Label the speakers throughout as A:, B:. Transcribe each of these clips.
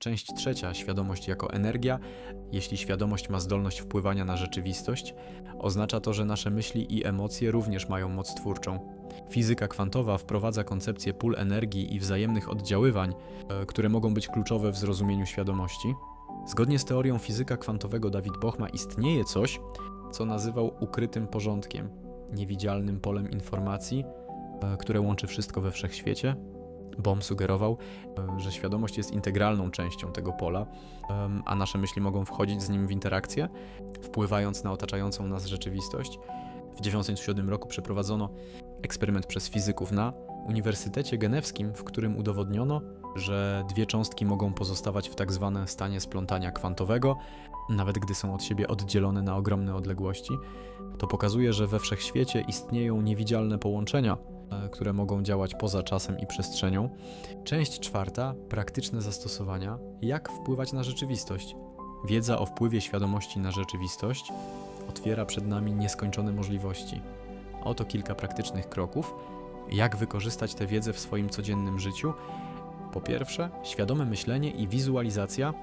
A: Część trzecia, świadomość jako energia. Jeśli świadomość ma zdolność wpływania na rzeczywistość, oznacza to, że nasze myśli i emocje również mają moc twórczą. Fizyka kwantowa wprowadza koncepcję pól energii i wzajemnych oddziaływań, e, które mogą być kluczowe w zrozumieniu świadomości. Zgodnie z teorią fizyka kwantowego David Bochma istnieje coś, co nazywał ukrytym porządkiem, niewidzialnym polem informacji, e, które łączy wszystko we wszechświecie. Bohm sugerował, że świadomość jest integralną częścią tego pola, a nasze myśli mogą wchodzić z nim w interakcję, wpływając na otaczającą nas rzeczywistość. W 1997 roku przeprowadzono eksperyment przez fizyków na Uniwersytecie Genewskim, w którym udowodniono, że dwie cząstki mogą pozostawać w tak zwanym stanie splątania kwantowego, nawet gdy są od siebie oddzielone na ogromne odległości. To pokazuje, że we wszechświecie istnieją niewidzialne połączenia, które mogą działać poza czasem i przestrzenią. Część czwarta praktyczne zastosowania jak wpływać na rzeczywistość. Wiedza o wpływie świadomości na rzeczywistość otwiera przed nami nieskończone możliwości. Oto kilka praktycznych kroków, jak wykorzystać tę wiedzę w swoim codziennym życiu. Po pierwsze, świadome myślenie i wizualizacja.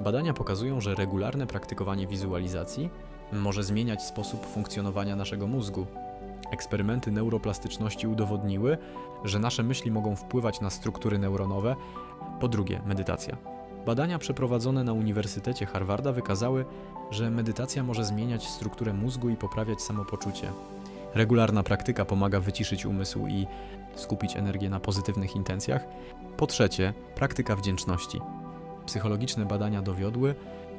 A: Badania pokazują, że regularne praktykowanie wizualizacji może zmieniać sposób funkcjonowania naszego mózgu. Eksperymenty neuroplastyczności udowodniły, że nasze myśli mogą wpływać na struktury neuronowe. Po drugie, medytacja. Badania przeprowadzone na Uniwersytecie Harvarda wykazały, że medytacja może zmieniać strukturę mózgu i poprawiać samopoczucie. Regularna praktyka pomaga wyciszyć umysł i skupić energię na pozytywnych intencjach. Po trzecie, praktyka wdzięczności. Psychologiczne badania dowiodły,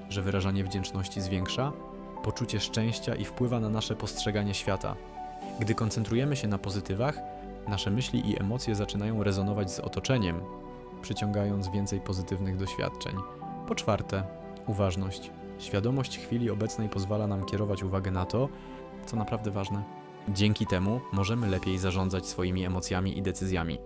A: że wyrażanie wdzięczności zwiększa poczucie szczęścia i wpływa na nasze postrzeganie świata. Gdy koncentrujemy się na pozytywach, nasze myśli i emocje zaczynają rezonować z otoczeniem, przyciągając więcej pozytywnych doświadczeń. Po czwarte, uważność. Świadomość chwili obecnej pozwala nam kierować uwagę na to, co naprawdę ważne. Dzięki temu możemy lepiej zarządzać swoimi emocjami i decyzjami.